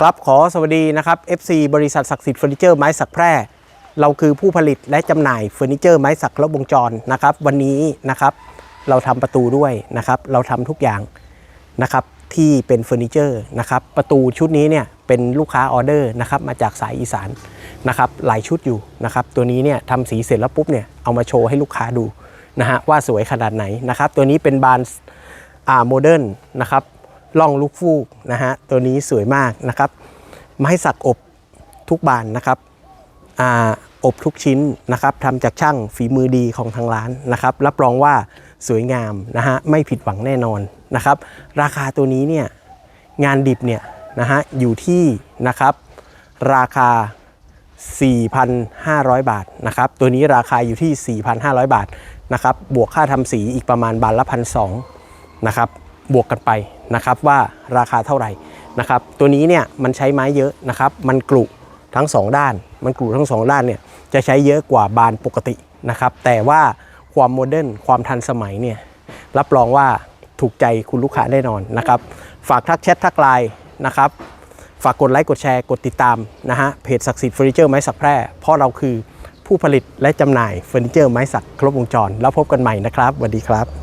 ครับขอสวัสดีนะครับ FC บริษัทศักดิ์สิทธิ์เฟอร์นิเจอร์ไม้สักแพร่ เราคือผู้ผลิตและจำหน่ายเฟอร์นิเจอร์ไม้สักครบวงจรนะครับ วันนี้นะครับ เราทำประตูด้วยนะครับ เราทำทุกอย่างนะครับที่เป็นเฟอร์นิเจอร์นะครับ ประตูชุดนี้เนี่ยเป็นลูกค้าออเดอร์นะครับมาจากสายอีสานนะครับหลายชุดอยู่นะครับ ตัวนี้เนี่ยทำสีเสร็จแล้วปุ๊บเนี่ยเอามาโชว์ให้ลูกค้าดูนะฮะว่าสวยขนาดไหนนะครับ ตัวนี้เป็นบานอ่าโมเดิร์นนะครับ ล่องลูกฟูกนะฮะตัวนี้สวยมากนะครับไม้สักอบทุกบานนะครับออบทุกชิ้นนะครับทำจากช่างฝีมือดีของทางร้านนะครับ รับรองว่าสวยงามนะฮะไม่ผิดหวังแน่นอนนะครับ ราคาตัวนี้เนี่ยงานดิบเนี่ยนะฮะอยู่ที่นะครับราคา 4,500 บาทนะครับ ตัวนี้ราคาอยู่ที่ 4,500 บาทนะครับ บวกค่าทำสีอีกประมาณบาทละพันสนะครับ บวกกันไปนะครับว่าราคาเท่าไหร่นะครับตัวนี้เนี่ยมันใช้ไม้เยอะนะครับมันกรุทั้งสองด้าน มันกรุทั้งสองด้านเนี่ยจะใช้เยอะกว่าบานปกตินะครับแต่ว่าความโมเดิร์นความทันสมัยเนี่ยรับรองว่าถูกใจคุณลูกค้าแน่นอนนะครับฝากทักแชททักไลน์นะครับฝากกดไลค์กดแชร์กดติดตามนะฮะเพจศักดิ์สิทธิ์เฟอร์นิเจอร์ไม้สักแพร่เพราะเราคือผู้ผลิตและจำหน่ายเฟอร์นิเจอร์ไม้สักครบวงจร แล้วพบกันใหม่นะครับสวัสดีครับ